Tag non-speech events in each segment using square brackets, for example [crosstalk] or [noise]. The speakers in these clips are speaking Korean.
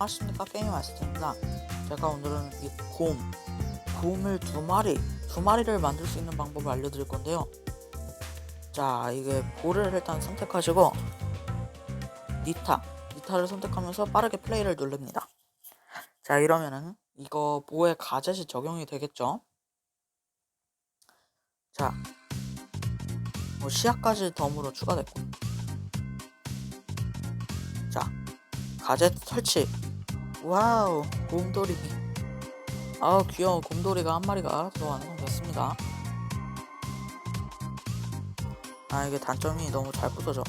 안녕하십니까 게임 마스터입니다. 제가 오늘은 이 곰, 곰을 두 마리, 두 마리를 만들 수 있는 방법을 알려드릴 건데요. 자, 이게 볼을 일단 선택하시고 니타, 니타를 선택하면서 빠르게 플레이를 누릅니다. 자, 이러면은 이거 보에 가젯이 적용이 되겠죠? 자, 뭐 시야까지 덤으로 추가됐고. 자, 가젯 설치. 와우, 곰돌이. 아우, 귀여운 곰돌이가 한 마리가 더 완성됐습니다. 아, 이게 단점이 너무 잘 부서져.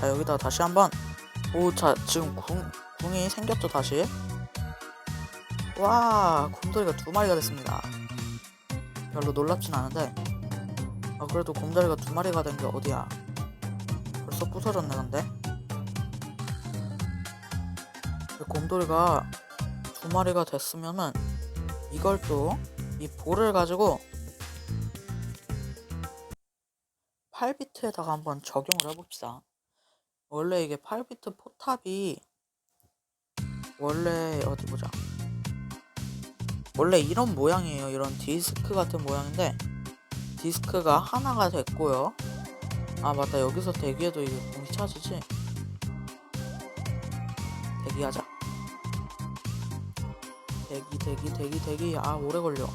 자, 여기다 다시 한번. 오, 자, 지금 궁, 궁이 생겼죠, 다시. 와, 곰돌이가 두 마리가 됐습니다. 별로 놀랍진 않은데. 아, 그래도 곰돌이가 두 마리가 된 게 어디야. 벌써 부서졌네 근데 이 곰돌이가 두 마리가 됐으면은 이걸 또 이 볼을 가지고 8비트에다가 한번 적용을 해봅시다. 원래 이게 8비트 포탑이 원래 어디 보자. 원래 이런 모양이에요. 이런 디스크 같은 모양인데 디스크가 하나가 됐고요. 아 맞다. 여기서 대기해도 이게 공이 차지지 대기하자. 대기 대기 대기 대기. 아 오래 걸려.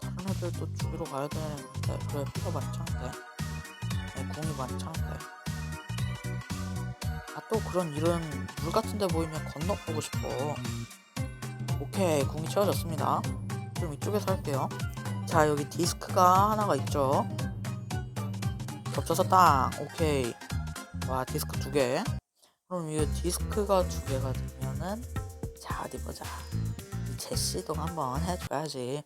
다른 애들도 죽이러 가야 되는데. 그래 피가 차는데 네, 궁이 많이 차는데 아또 그런 이런 물 같은 데 보이면 건너보고 싶어. 오케이 궁이 채워졌습니다. 좀 이쪽에서 할게요. 자 여기 디스크가 하나가 있죠? 겹쳐서 딱 오케이. 와 디스크 두개 그럼 이 디스크가 두 개가 되면은 자 어디 보자. 이 제시도 한번 해줘야지.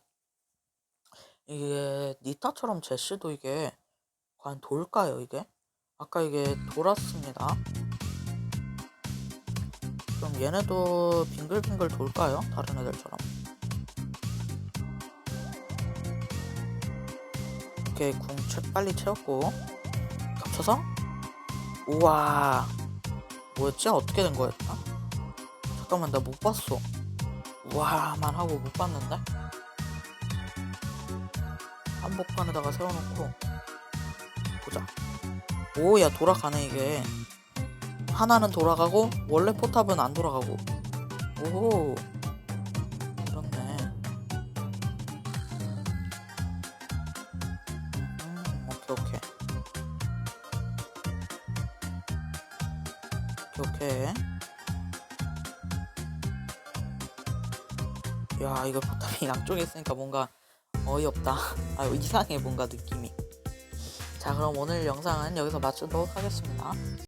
이게 니타처럼 제시도 이게 과연 돌까요 이게? 아까 이게 돌았습니다. 그럼 얘네도 빙글빙글 돌까요? 다른 애들처럼? 오케이 궁 채, 빨리 채웠고. 겹쳐서? 우와 뭐였지? 어떻게 된 거였다 잠깐만 나 못 봤어. 우와만 하고 못 봤는데? 한복판에다가 세워놓고. 보자. 오야 돌아가네 이게. 하나는 돌아가고 원래 포탑은 안 돌아가고. 오그 오케이 야 이거 포탑이 [laughs] 양쪽에 있으니까 뭔가 어이없다. [laughs] 아 이상해 뭔가 느낌이. 자 그럼 오늘 영상은 여기서 마치도록 하겠습니다